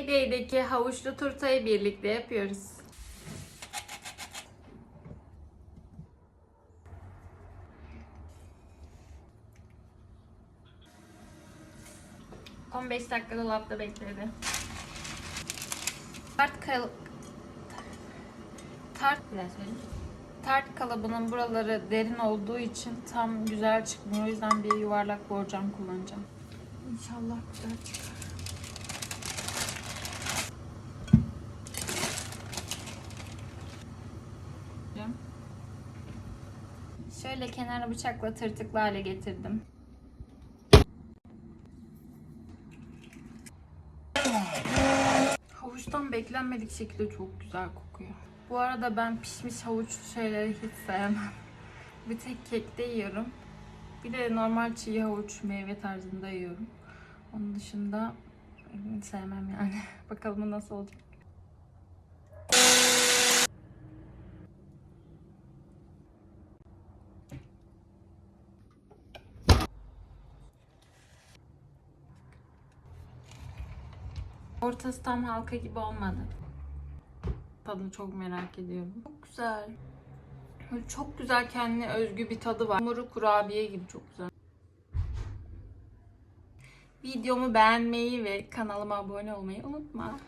Payday'deki havuçlu turtayı birlikte yapıyoruz. ...15 dakika dolapta bekledi. Tart kal... Tart... Biraz söyleyeyim. Tart kalıbının buraları derin olduğu için tam güzel çıkmıyor. O yüzden bir yuvarlak borcam kullanacağım. İnşallah güzel çıkar. Şöyle kenara bıçakla tırtıklı hale getirdim. Havuçtan beklenmedik şekilde çok güzel kokuyor. Bu arada ben pişmiş havuçlu şeyleri hiç sevmem. Bir tek kekte yiyorum. Bir de normal çiğ havuç meyve tarzında yiyorum. Onun dışında sevmem yani. Bakalım nasıl olacak. Ortası tam halka gibi olmadı. Tadını çok merak ediyorum. Çok güzel. Böyle çok güzel kendine özgü bir tadı var. Hamuru kurabiye gibi çok güzel. Videomu beğenmeyi ve kanalıma abone olmayı unutma.